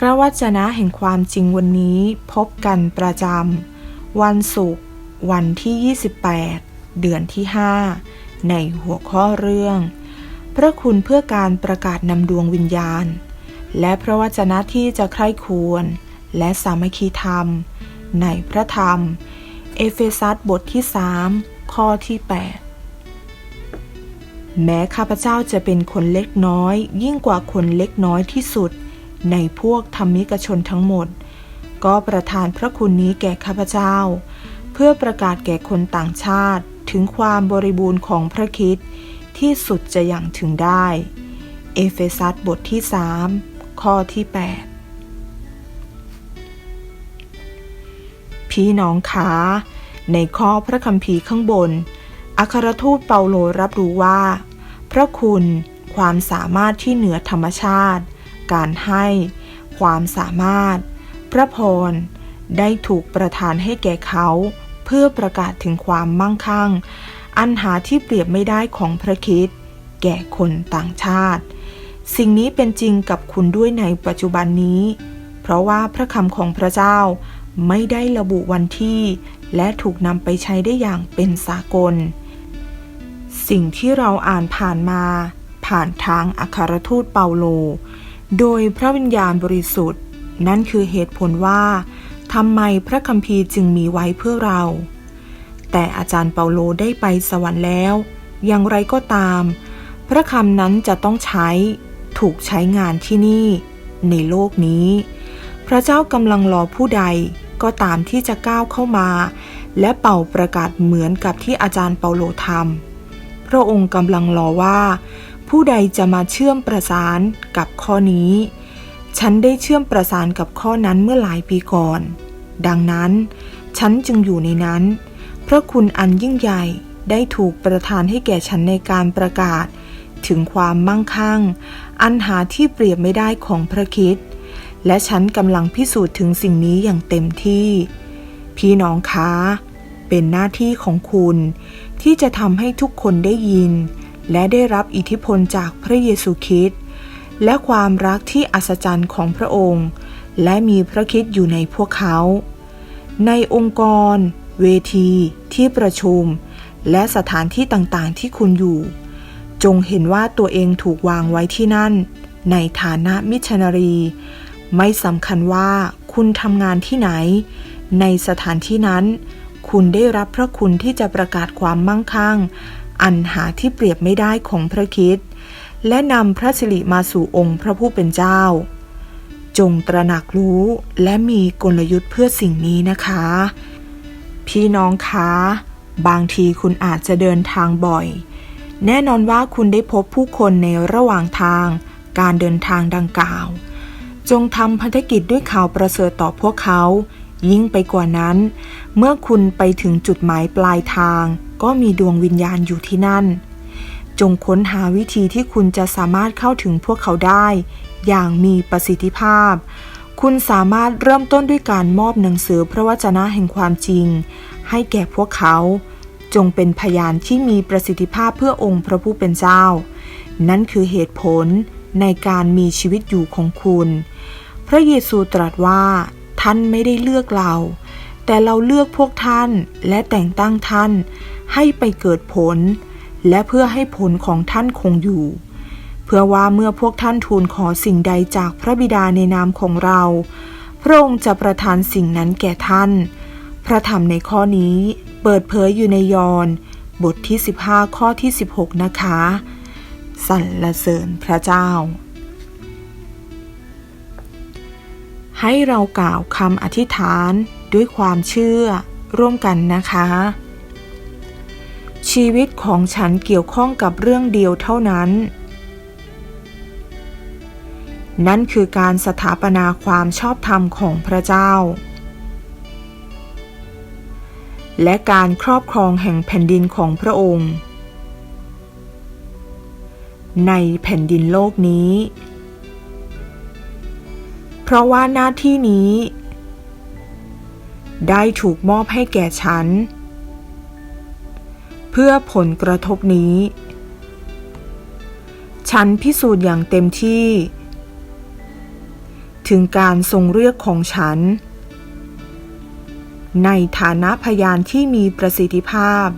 พระวจนะแห่งความจริงวันนี้พบกันประจำวันศุกร์วันที่ 28 เดือนที่ 5 ในหัวข้อเรื่อง พระคุณเพื่อการประกาศนำดวงวิญญาณ และพระวจนะที่จะใคร่ควร และสามัคคีธรรม ในพระธรรม เอเฟซัสบทที่ 3 ข้อที่ 8แม้ข้าพเจ้าจะเป็นคนเล็กน้อย ยิ่งกว่าคนเล็กน้อยที่สุด ในพวกธรรมิกชนทั้งหมด ก็ประทานพระคุณนี้แก่ข้าพเจ้า เพื่อประกาศแก่คนต่างชาติถึงความบริบูรณ์ของพระคิดที่สุดจะอย่างถึงได้ เอเฟซัสบทที่ 3 ข้อที่ 8 พี่น้องคะในข้อพระคัมภีร์ข้างบน อัครทูตเปาโลรับรู้ว่า พระคุณความสามารถที่เหนือธรรมชาติ การให้ ความสามารถ พระพร ได้ถูกประทานให้แก่เขา เพื่อประกาศถึงความมั่งคั่ง อันหาที่เปรียบไม่ได้ของพระคิดแก่คนต่างชาติ สิ่งนี้เป็นจริงกับคุณด้วยในปัจจุบันนี้ เพราะว่าพระคำของพระเจ้าไม่ได้ระบุวันที่ และถูกนำไปใช้ได้อย่างเป็นสากล สิ่งที่เราอ่านผ่านมา ผ่านทางอัครทูตเปาโล โดยพระวิญญาณบริสุทธิ์ นั่นคือเหตุผลว่าทำไมพระคัมภีร์จึงมีไว้เพื่อเรา แต่อาจารย์เปาโลได้ไปสวรรค์แล้ว อย่างไรก็ตาม พระคำนั้นจะต้องใช้ถูกใช้งานที่นี่ ในโลกนี้ พระเจ้ากำลังรอผู้ใดก็ตามที่จะก้าวเข้ามา และเป่าประกาศเหมือนกับที่อาจารย์เปาโลทำพระองค์กำลังรอว่า ผู้ใดจะมาเชื่อมประสานกับข้อนี้ ฉันได้เชื่อมประสานกับข้อนั้นเมื่อหลายปีก่อน ดังนั้น ฉันจึงอยู่ในนั้น พระคุณอันยิ่งใหญ่ได้ถูกประทานให้แก่ฉันในการประกาศ ถึงความมั่งคั่ง อันหาที่เปรียบไม่ได้ของพระคิดและฉันกำลังพิสูจน์ถึงสิ่งนี้อย่างเต็มที่ พี่น้องคะ เป็นหน้าที่ของคุณ ที่จะทำให้ทุกคนได้ยิน และได้รับอิทธิพลจากพระเยซูคริสต์และความรักที่อัศจรรย์ของพระองค์ และมีพระคริสต์อยู่ในพวกเขา ในองค์กร เวที ที่ประชุม และสถานที่ต่างๆ ที่คุณอยู่ จงเห็นว่าตัวเองถูกวางไว้ที่นั่น ในฐานะมิชชันนารี ไม่สำคัญว่าคุณทำงานที่ไหน ในสถานที่นั้น คุณได้รับพระคุณที่จะประกาศความมั่งคั่ง อันหาที่เปรียบไม่ได้ของพระคิดและนำพระสิริมาสู่องค์พระผู้เป็นเจ้า จงตระหนักรู้และมีกลยุทธ์เพื่อสิ่งนี้นะคะ พี่น้องคะ บางทีคุณอาจจะเดินทางบ่อย แน่นอนว่าคุณได้พบผู้คนในระหว่างทาง การเดินทางดังกล่าว จงทำพันธกิจด้วยข่าวประเสริฐต่อพวกเขา ยิ่งไปกว่านั้น เมื่อคุณไปถึงจุดหมายปลายทาง ก็มีดวงวิญญาณอยู่ที่นั่น จงค้นหาวิธีที่คุณจะสามารถเข้าถึงพวกเขาได้ อย่างมีประสิทธิภาพ คุณสามารถเริ่มต้นด้วยการมอบหนังสือพระวจนะแห่งความจริง ให้แก่พวกเขา จงเป็นพยานที่มีประสิทธิภาพเพื่อองค์พระผู้เป็นเจ้า นั่นคือเหตุผลในการมีชีวิตอยู่ของคุณ พระเยซูตรัสว่า ท่านไม่ได้เลือกเรา แต่เราเลือกพวกท่านและแต่งตั้งท่านให้ไปเกิดผล และเพื่อให้ผลของท่านคงอยู่ เพื่อว่าเมื่อพวกท่านทูลขอสิ่งใดจากพระบิดาในนามของเรา พระองค์จะประทานสิ่งนั้นแก่ท่าน พระธรรมในข้อนี้เปิดเผยอยู่ในยอห์นบทที่ 15 ข้อที่ 16 นะคะสรรเสริญพระเจ้า ให้เรากล่าวคำอธิษฐานด้วยความเชื่อร่วมกันนะคะ ชีวิตของฉันเกี่ยวข้องกับเรื่องเดียวเท่านั้น นั่นคือการสถาปนาความชอบธรรมของพระเจ้า และการครอบครองแห่งแผ่นดินของพระองค์ ในแผ่นดินโลกนี้ เพราะว่าหน้าที่นี้ ได้ถูกมอบให้แก่ฉัน เพื่อผลกระทบนี้ ฉันพิสูจน์อย่างเต็มที่ ถึงการทรงเรียกของฉัน ในฐานะพยานที่มีประสิทธิภาพ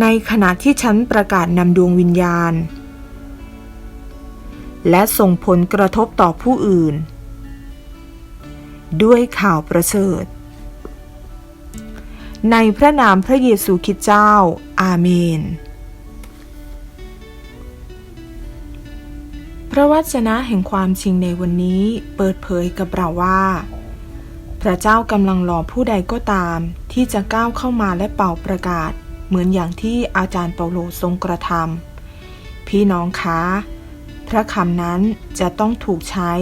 ในขณะที่ฉันประกาศนำดวงวิญญาณ และส่งผลกระทบต่อผู้อื่น ด้วยข่าวประเสริฐ ในพระนามพระเยซูคริสต์เจ้า อาเมน พระวจนะแห่งความจริงในวันนี้เปิดเผยกับเราว่าพระเจ้ากำลังรอผู้ใดก็ตาม ที่จะก้าวเข้ามาและเป่าประกาศ เหมือนอย่างที่อาจารย์เปาโลทรงกระทำพี่น้องคะ ระคำนั้นจะต้องถูกใช้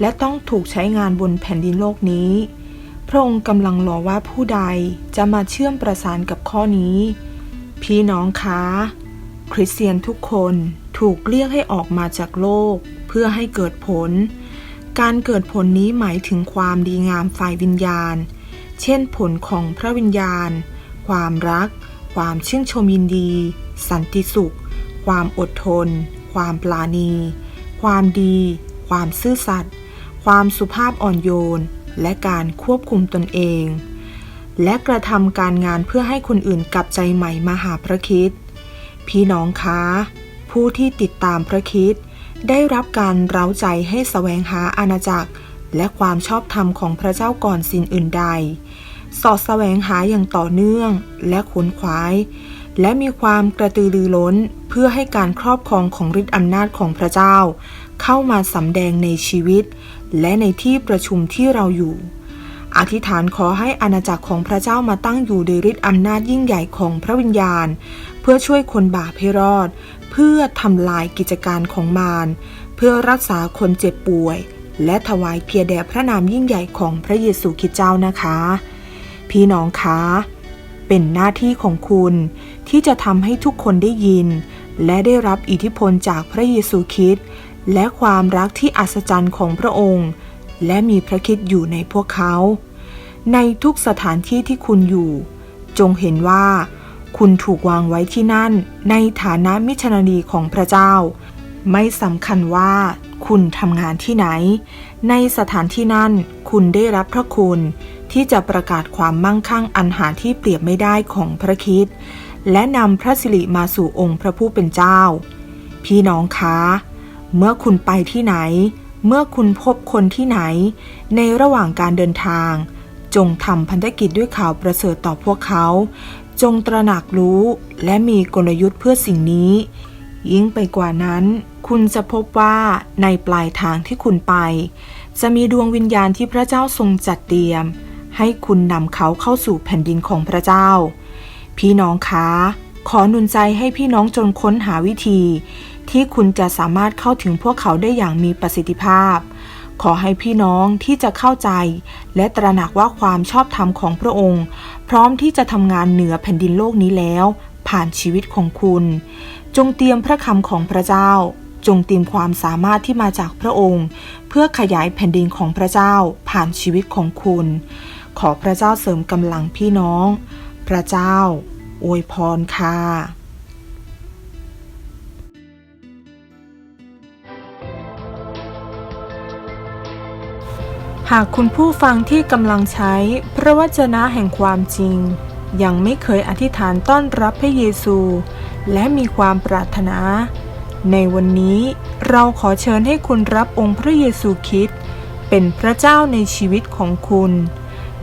และต้องถูกใช้งานบนแผ่นดินโลกนี้ พระองค์กำลังรอว่าผู้ใดจะมาเชื่อมประสานกับข้อนี้ พี่น้องคะ คริสเตียนทุกคนถูกเรียกให้ออกมาจากโลก เพื่อให้เกิดผล การเกิดผลนี้หมายถึงความดีงามฝ่ายวิญญาณ เช่นผลของพระวิญญาณ ความรัก ความชื่นชมยินดี สันติสุข ความอดทน ความปราณี ความดี ความซื่อสัตย์ ความสุภาพอ่อนโยน และการควบคุมตนเอง และกระทำการงานเพื่อให้คนอื่นกลับใจใหม่มาหาพระคิด พี่น้องคะ ผู้ที่ติดตามพระคิดได้รับการเร้าใจให้แสวงหาอาณาจักร และความชอบธรรมของพระเจ้าก่อนสิ่งอื่นใด สอดแสวงหาอย่างต่อเนื่องและขวนขวาย และมีความกระตือรือร้นเพื่อให้การครอบครองของฤทธิอำนาจของพระเจ้า เข้ามาสำแดงในชีวิต และในที่ประชุมที่เราอยู่ อธิษฐานขอให้อาณาจักรของพระเจ้ามาตั้งอยู่โดยฤทธิอำนาจยิ่งใหญ่ของพระวิญญาณ เพื่อช่วยคนบาปให้รอด เพื่อทำลายกิจการของมาร เพื่อรักษาคนเจ็บป่วย และถวายเพียรแด่พระนามยิ่งใหญ่ของพระเยซูคริสต์เจ้านะคะ พี่น้องคะ เป็นหน้าที่ของคุณ ที่จะทำให้ทุกคนได้ยิน และได้รับอิทธิพลจากพระเยซูคริสต์และความรักที่อัศจรรย์ของพระองค์ และมีพระคิดอยู่ในพวกเขา ในทุกสถานที่ที่คุณอยู่ จงเห็นว่า คุณถูกวางไว้ที่นั่น ในฐานะมิชนานีของพระเจ้า ไม่สำคัญว่าคุณทำงานที่ไหน ในสถานที่นั่นคุณได้รับพระคุณ ที่จะประกาศความมั่งคั่งอันหาที่เปรียบไม่ได้ของพระคิดและนำพระสิริมาสู่องค์พระผู้เป็นเจ้า พี่น้องคะ เมื่อคุณไปที่ไหน เมื่อคุณพบคนที่ไหน ในระหว่างการเดินทาง จงทำพันธกิจด้วยข่าวประเสริฐต่อพวกเขา จงตระหนักรู้และมีกลยุทธ์เพื่อสิ่งนี้ ยิ่งไปกว่านั้น คุณจะพบว่าในปลายทางที่คุณไป จะมีดวงวิญญาณที่พระเจ้าทรงจัดเตรียม ให้คุณนำเขาเข้าสู่แผ่นดินของพระเจ้า พี่น้องคะขอหนุนใจให้พี่น้องจนค้นหาวิธี ที่คุณจะสามารถเข้าถึงพวกเขาได้อย่างมีประสิทธิภาพ ขอให้พี่น้องที่จะเข้าใจ และตระหนักว่าความชอบธรรมของพระองค์ พร้อมที่จะทำงานเหนือแผ่นดินโลกนี้แล้ว ผ่านชีวิตของคุณ จงเตรียมพระคำของพระเจ้า จงเตรียมความสามารถที่มาจากพระองค์ เพื่อขยายแผ่นดินของพระเจ้าผ่านชีวิตของคุณ ขอพระเจ้าเสริมกำลังพี่น้อง พระเจ้า อวยพรค่ะหากคุณผู้ฟังที่กำลังใช้พระวจนะแห่งความจริง ยังไม่เคยอธิษฐานต้อนรับพระเยซู และมีความปรารถนา ในวันนี้เราขอเชิญให้คุณรับองค์พระเยซูคริสต์เป็นพระเจ้าในชีวิตของคุณ